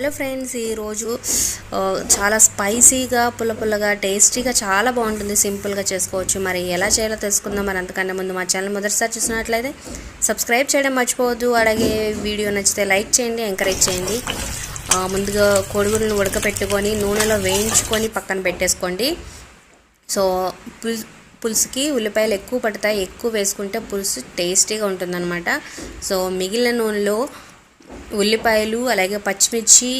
Hello friends ఈరోజు చాలా స్పైసీగా పుల్ల పుల్లగా టేస్టీగా చాలా బాగుంటుంది సింపుల్గా చేసుకోవచ్చు. మరి ఎలా చేయాలో తెలుసుకుందాం. మరి అంతకన్నా ముందు మా ఛానల్ మొదటిసారి చూసినట్లయితే సబ్స్క్రైబ్ చేయడం మర్చిపోవద్దు. అలాగే వీడియో నచ్చితే లైక్ చేయండి ఎంకరేజ్ చేయండి. ముందుగా కోడిగుడ్లను ఉడకపెట్టుకొని నూనెలో వేయించుకొని పక్కన పెట్టేసుకోండి. సో పులుసుకి ఉల్లిపాయలు ఎక్కువ పడతాయి. ఎక్కువ వేసుకుంటే పులుసు టేస్టీగా ఉంటుందన్నమాట. సో మిగిలిన నూనెలో ఉల్లిపాయలు అలాగే పచ్చిమిర్చి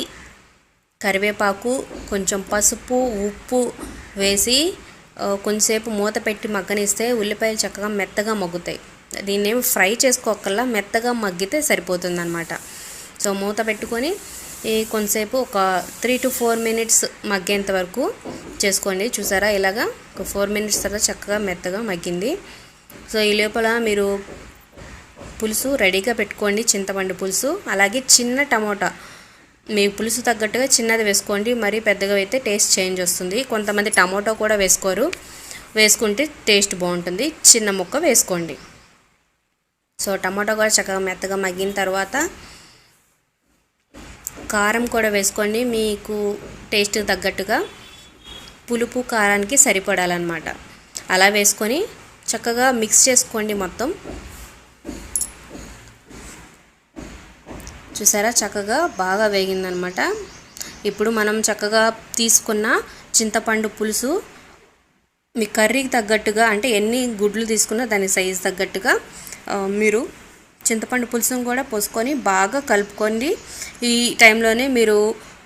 కరివేపాకు కొంచెం పసుపు ఉప్పు వేసి కొంచెంసేపు మూత పెట్టి మగ్గనిస్తే ఉల్లిపాయలు చక్కగా మెత్తగా మగ్గుతాయి. దీన్ని ఏమి ఫ్రై చేసుకోకల్లా మెత్తగా మగ్గితే సరిపోతుందన్నమాట. సో మూత పెట్టుకొని ఈ కొంతసేపు ఒక త్రీ టు ఫోర్ మినిట్స్ మగ్గేంత వరకు చేసుకోండి. చూసారా? ఇలాగా ఒక ఫోర్ మినిట్స్ తర్వాత చక్కగా మెత్తగా మగ్గింది. సో ఈ లోపల మీరు పులుసు రెడీగా పెట్టుకోండి చింతపండు పులుసు. అలాగే చిన్న టమోటా. మీ పులుసు తగ్గట్టుగా చిన్నది వేసుకోండి. మరీ పెద్దగా అయితే టేస్ట్ చేంజ్ వస్తుంది. కొంతమంది టమోటో కూడా వేసుకోరు. వేసుకుంటే టేస్ట్ బాగుంటుంది. చిన్న ముక్క వేసుకోండి. సో టమాటో కూడా చక్కగా మెత్తగా మగ్గిన తర్వాత కారం కూడా వేసుకోండి. మీకు టేస్ట్ తగ్గట్టుగా పులుపు కారానికి సరిపడాలన్నమాట. అలా వేసుకొని చక్కగా మిక్స్ చేసుకోండి మొత్తం. చూసారా? చక్కగా బాగా వేగిందనమాట. ఇప్పుడు మనం చక్కగా తీసుకున్న చింతపండు పులుసు మీ కర్రీకి తగ్గట్టుగా అంటే ఎన్ని గుడ్లు తీసుకున్నా దాని సైజ్ తగ్గట్టుగా మీరు చింతపండు పులుసును కూడా పోసుకొని బాగా కలుపుకోండి. ఈ టైంలోనే మీరు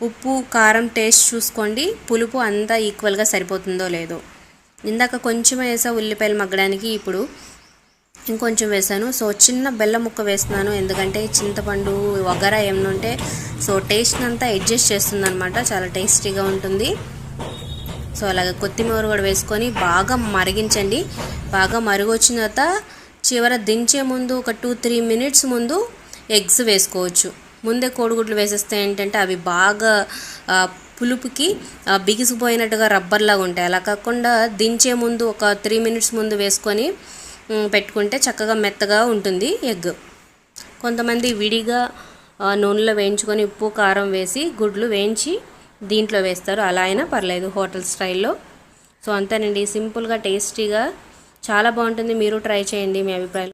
ఉప్పు కారం టేస్ట్ చూసుకోండి. పులుపు అంతా ఈక్వల్గా సరిపోతుందో లేదో. ఇందాక కొంచెం వేసా ఉల్లిపాయలు మగ్గడానికి ఇప్పుడు ఇంకొంచెం వేసాను. సో చిన్న బెల్లం ముక్క వేస్తున్నాను. ఎందుకంటే చింతపండు వగరా ఏమనుంటే ఉంటే సో టేస్ట్ అంతా అడ్జస్ట్ చేస్తుంది అనమాట చాలా టేస్టీగా ఉంటుంది. సో అలాగే కొత్తిమీర కూడా వేసుకొని బాగా మరిగించండి. బాగా మరుగొచ్చిన తర్వాత చివర దించే ముందు ఒక టూ త్రీ మినిట్స్ ముందు ఎగ్స్ వేసుకోవచ్చు. ముందే కోడిగుడ్లు వేసేస్తే ఏంటంటే అవి బాగా పులుపుకి బిగిసిపోయినట్టుగా రబ్బర్లాగా ఉంటాయి. అలా కాకుండా దించే ముందు ఒక త్రీ మినిట్స్ ముందు వేసుకొని పెట్టుకుంటే చక్కగా మెత్తగా ఉంటుంది ఎగ్. కొంతమంది విడిగా నూనెలో వేయించుకొని ఉప్పు కారం వేసి గుడ్లు వేయించి దీంట్లో వేస్తారు. అలా అయినా పర్లేదు హోటల్ స్టైల్లో. సో అంతేనండి. సింపుల్గా టేస్టీగా చాలా బాగుంటుంది. మీరు ట్రై చేయండి మీ అభిప్రాయం